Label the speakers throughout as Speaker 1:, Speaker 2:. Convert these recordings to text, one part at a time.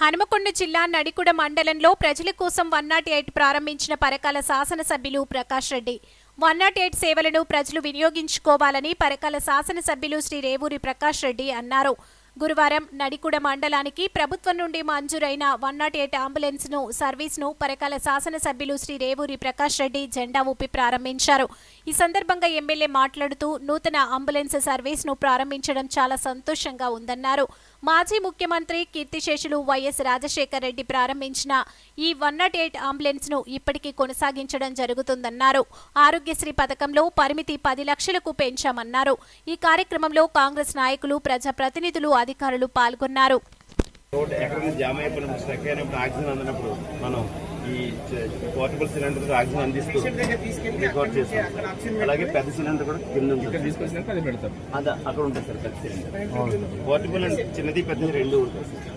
Speaker 1: హనుమకొండ జిల్లా నడికుడ మండలంలో ప్రజల కోసం వన్ నాట్ ఎయిట్ ప్రారంభించిన పరకాల శాసనసభ్యులు Prakash Reddy. One not eight సేవలను ప్రజలు వినియోగించుకోవాలని పరకాల శాసనసభ్యులు శ్రీ రేవూరి ప్రకాష్ రెడ్డి అన్నారు. గురువారం నడికుడ మండలానికి ప్రభుత్వం నుండి మంజూరైన వన్ నాట్ ఎయిట్ అంబులెన్స్ను సర్వీస్ను పరకాల శాసనసభ్యులు శ్రీ రేవూరి ప్రకాష్ రెడ్డి జెండా ఊపి ప్రారంభించారు. ఈ సందర్భంగా ఎమ్మెల్యే మాట్లాడుతూ నూతన అంబులెన్స్ సర్వీస్ను ప్రారంభించడం చాలా సంతోషంగా ఉందన్నారు. మాజీ ముఖ్యమంత్రి కీర్తిశేషులు వైఎస్ రాజశేఖర్ రెడ్డి ప్రారంభించిన ఈ వన్ నాట్ ఎయిట్ అంబులెన్స్ను ఇప్పటికీ కొనసాగించడం జరుగుతుందన్నారు. ఆరోగ్యశ్రీ పథకంలో పరిమితి పది లక్షలకు పెంచామన్నారు. ఈ కార్యక్రమంలో కాంగ్రెస్ నాయకులు ప్రజాప్రతినిధులు అధికారులు పాల్గొన్నారు.
Speaker 2: రోడ్ ఎక్కడైనా జామ్ అయిపోయినప్పుడు స్ట్రక్ అయినప్పుడు ఆక్సిజన్ అందినప్పుడు మనం ఈ పోర్టబుల్ సిలిండర్ ఆక్సిజన్ అందిస్తూ రికార్డ్ చేస్తాం. అలాగే పెద్ద సిలిండర్ కూడా కింద ఉంటుంది.
Speaker 3: తీసుకొచ్చినాక అది పెడతాం.
Speaker 2: అదే అక్కడ ఉంటుంది సార్ పెద్ద సిలిండర్. పోర్టబుల్ అంటే చిన్నది పెద్దది రెండు ఉంటుంది సార్.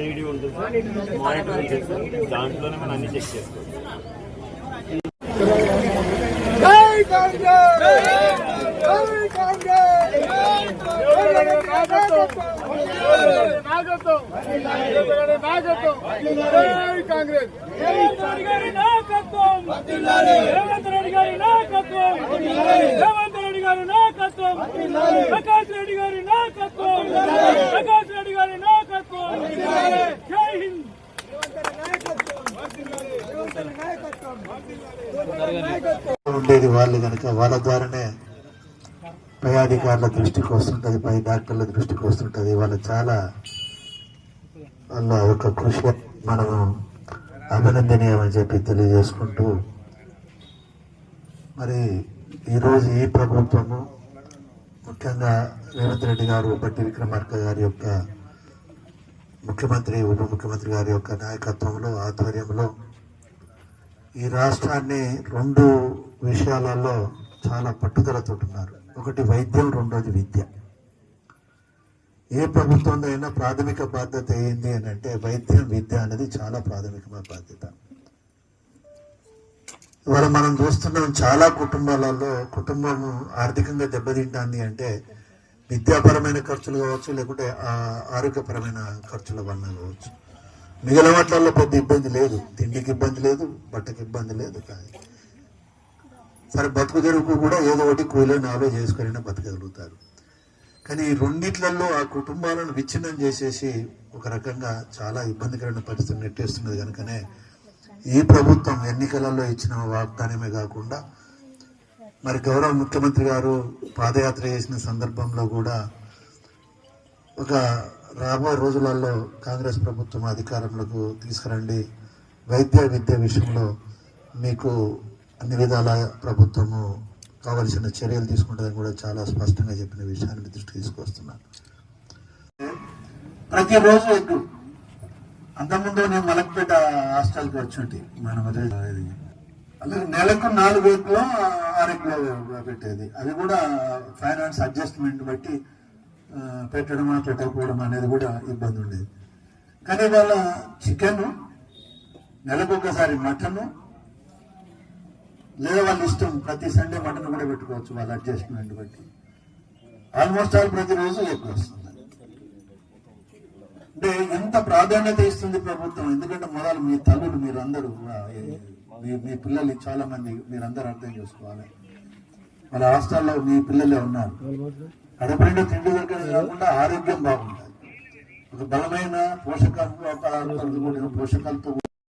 Speaker 2: ఏఈడి ఉంటుంది సార్. Monitor sir. దాంట్లోనే మనం అన్ని చెక్ చేసుకోవచ్చు
Speaker 4: జై కాంగ్రెస్ జై కాంగ్రెస్ నాగత్వం నాగత్వం జై కాంగ్రెస్
Speaker 5: రేవంత్ రెడ్డి గారి నాయకత్వం రేవంత్ రెడ్డి గారి నాయకత్వం ప్రకాష్ రెడ్డి గారి నాయకత్వం ప్రకాష్ రెడ్డి గారి నాయకత్వం జై హింద్
Speaker 6: ఉండేది వాళ్ళు కనుక వాళ్ళ ద్వారానే పై అధికారుల దృష్టికి వస్తుంటుంది పై డాక్టర్ల దృష్టికి వస్తుంటుంది వాళ్ళు చాలా వాళ్ళ యొక్క కృషి మనము అభినందనీయమని చెప్పి తెలియజేసుకుంటూ మరి ఈరోజు ఈ ప్రభుత్వము ముఖ్యంగా రేవంత్ రెడ్డి గారు బట్టి విక్రమార్క గారి యొక్క ముఖ్యమంత్రి ఉప ముఖ్యమంత్రి గారి యొక్క నాయకత్వంలో ఆధ్వర్యంలో ఈ రాష్ట్రాన్ని రెండు విషయాలలో చాలా పట్టుదలతో ఉన్నారు. ఒకటి వైద్యం రెండోది విద్య. ఏ ప్రభుత్వంలో అయినా ప్రాథమిక బాధ్యత ఏంది అని అంటే వైద్యం విద్య అనేది చాలా ప్రాథమికమైన బాధ్యత. ఇవాళ మనం చూస్తున్నాం చాలా కుటుంబాలలో కుటుంబం ఆర్థికంగా దెబ్బతింటాంది అంటే విద్యాపరమైన ఖర్చులు కావచ్చు లేకుంటే ఆరోగ్యపరమైన ఖర్చుల వలన కావచ్చు. మిగిలిన వాటిల్లో పెద్ద ఇబ్బంది లేదు. తిండికి ఇబ్బంది లేదు బట్టకి ఇబ్బంది లేదు కానీ సరే బతుకు తెరుకు కూడా ఏదో ఒకటి కూలీని నాలో చేసుకొని బతకగలుగుతారు. కానీ ఈ రెండిట్లలో ఆ కుటుంబాలను విచ్ఛిన్నం చేసేసి ఒక రకంగా చాలా ఇబ్బందికరమైన పరిస్థితి నెట్టేస్తున్నది కనుకనే ఈ ప్రభుత్వం ఎన్నికలలో ఇచ్చిన వాగ్దానమే కాకుండా మరి గౌరవ ముఖ్యమంత్రి గారు పాదయాత్ర చేసిన సందర్భంలో కూడా ఒక రాబోయే రోజులలో కాంగ్రెస్ ప్రభుత్వం అధికారంలోకి తీసుకురండి. వైద్య విద్య విషయంలో మీకు అన్ని విధాల ప్రభుత్వము కావలసిన చర్యలు తీసుకుంటుందని కూడా చాలా స్పష్టంగా చెప్పిన విషయాన్ని దృష్టికి తీసుకొస్తున్నాను ప్రతిరోజు ఎగ్గు అంతకుముందు నేను మలక్పేట హాస్టల్కి వచ్చి మనం ఇది. అలాగే నెలకు నాలుగు ఎగ్గులో ఆరు ఎగ్గులో పెట్టేది. అది కూడా ఫైనాన్స్ అడ్జస్ట్మెంట్ బట్టి ఆ, పెట్టడమా పెట్టకపోవడం అనేది కూడా ఇబ్బంది ఉండేది. కానీ వాళ్ళ చికెను నెలకు ఒకసారి మటన్ లేదా వాళ్ళ ఇష్టం ప్రతి సండే మటన్ కూడా పెట్టుకోవచ్చు వాళ్ళ అడ్జస్ట్మెంట్ బట్టి. ఆల్మోస్ట్ ఆల్ ప్రతిరోజు ఎక్కువ వస్తుంది. అంటే ఎంత ప్రాధాన్యత ఇస్తుంది ప్రభుత్వం? ఎందుకంటే మొదలు మీ తల్లులు మీరందరూ కూడా ఏ- మీ మీ పిల్లలు చాలా మంది మీరందరూ అర్థం చేసుకోవాలి. వాళ్ళ హాస్టల్లో మీ పిల్లలే ఉన్నారు. కడపండి తిండి దొరకడం కాకుండా ఆరోగ్యం బాగుంటుంది ఒక బలమైన పోషకాలు పోషకాలతో